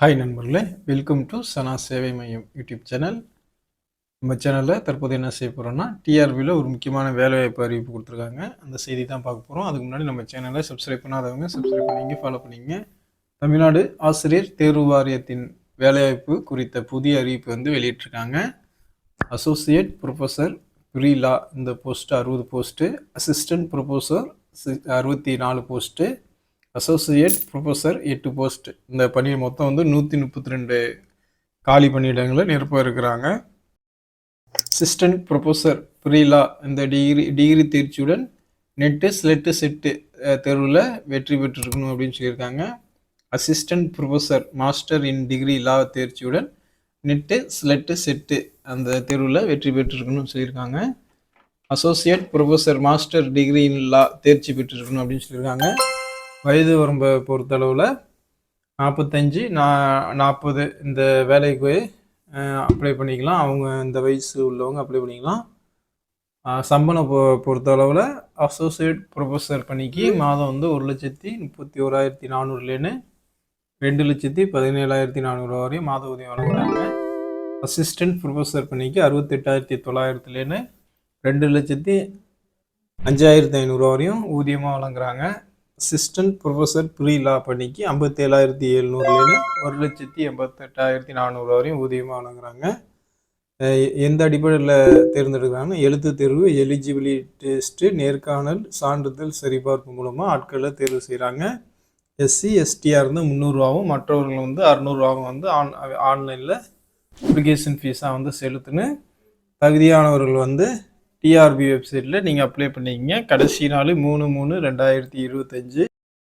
Hi நண்பர்களே welcome to சனா சேவை மையம் யூடியூப் சேனல் நம்ம சேனலில் தற்போது என்ன செய்ய போகிறோம்னா டிஆர்பியில் ஒரு முக்கியமான வேலைவாய்ப்பு அறிவிப்பு கொடுத்துருக்காங்க. அந்த செய்தி தான் பார்க்க போகிறோம் அதுக்கு முன்னாடி நம்ம சேனலை சப்ஸ்கிரைப் பண்ணாதவங்க சப்ஸ்கிரைப் பண்ணிங்க ஃபாலோ பண்ணிங்க. தமிழ்நாடு ஆசிரியர் தேர்வு வாரியத்தின் வேலைவாய்ப்பு குறித்த புதிய அறிவிப்பு வந்து வெளியிட்டிருக்காங்க. அசோசியேட் ப்ரொஃபஸர் ப்ரீலா இந்த போஸ்ட்டு அறுபது போஸ்ட்டு அசிஸ்டன்ட் ப்ரொஃபஸர் அறுபத்தி நாலு போஸ்ட்டு அசோசியேட் ப்ரொஃபஸர் எட்டு போஸ்ட் இந்த பணி மொத்தம் வந்து நூற்றி முப்பத்தி ரெண்டு காலி பணியிடங்களை நிரப்ப இருக்கிறாங்க. அசிஸ்டன்ட் ப்ரொஃபஸர் ப்ரீலா இந்த டிகிரி டிகிரி தேர்ச்சியுடன் நெட்டு ஸ்லெட்டு செட்டு தேர்வில் வெற்றி பெற்றிருக்கணும் அப்படின்னு சொல்லியிருக்காங்க. Assistant professor master in degree law தேர்ச்சியுடன் NET SLET SET அந்த தேர்வில் வெற்றி பெற்றிருக்கணும்னு சொல்லியிருக்காங்க. Associate professor master degree in law தேர்ச்சி பெற்றிருக்கணும் அப்படின்னு சொல்லியிருக்காங்க. வயது வரம்பை பொறுத்தளவில் நாற்பத்தஞ்சு நா நாற்பது இந்த வேலைக்கு அப்ளை பண்ணிக்கலாம். அவங்க இந்த வயசு உள்ளவங்க அப்ளை பண்ணிக்கலாம். சம்பளம் பொ பொறுத்தளவில் அசோசியேட் ப்ரொஃபஸர் பணிக்கு மாதம் வந்து ஒரு லட்சத்தி முப்பத்தி ஓராயிரத்தி நானூறுலேன்னு ரெண்டு லட்சத்தி பதினேழாயிரத்தி நானூறு வரையும் மாத ஊதியம் வழங்குறாங்க. அசிஸ்டன்ட் ப்ரொஃபஸர் பணிக்கு அறுபத்தெட்டாயிரத்தி தொள்ளாயிரத்துலேன்னு ரெண்டு லட்சத்தி அஞ்சாயிரத்தி ஐநூறுரூவா வரையும் ஊதியமாக வழங்குறாங்க. அசிஸ்டன்ட் ப்ரொஃபஸர் ப்ரீ லா பணிக்கு ஐம்பத்தேழாயிரத்தி எழுநூறுலேருந்து ஒரு லட்சத்தி எண்பத்தெட்டாயிரத்தி நானூறு வரையும் ஊதியமாக வழங்குறாங்க எந்த அடிப்படையில் தேர்ந்தெடுக்கிறாங்கன்னா எழுத்து தேர்வு எலிஜிபிலி டெஸ்ட்டு நேர்காணல் சான்றிதழ் சரிபார்ப்பு மூலமாக ஆட்களை தேர்வு செய்கிறாங்க. எஸ்சி எஸ்டியாக இருந்து முந்நூறுரூவாவும் மற்றவர்கள் வந்து அறநூறுவாவும் வந்து ஆன் ஆன்லைனில் அப்ளிகேஷன் ஃபீஸாக வந்து செலுத்துன்னு தகுதியானவர்கள் வந்து டிஆர்பி வெப்சைட்டில் நீங்கள் அப்ளை பண்ணிக்கிங்க. கடைசி நாள் மூணு மூணு ரெண்டாயிரத்தி இருபத்தஞ்சு.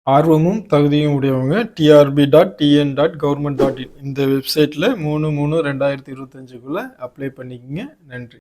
ஆர்வமும் தகுதியும் உடையவங்க. TRB dot TN dot government dot in இந்த வெப்சைட்டில் மூணு மூணு ரெண்டாயிரத்தி இருபத்தஞ்சுக்குள்ளே அப்ளை பண்ணிக்கங்க. நன்றி.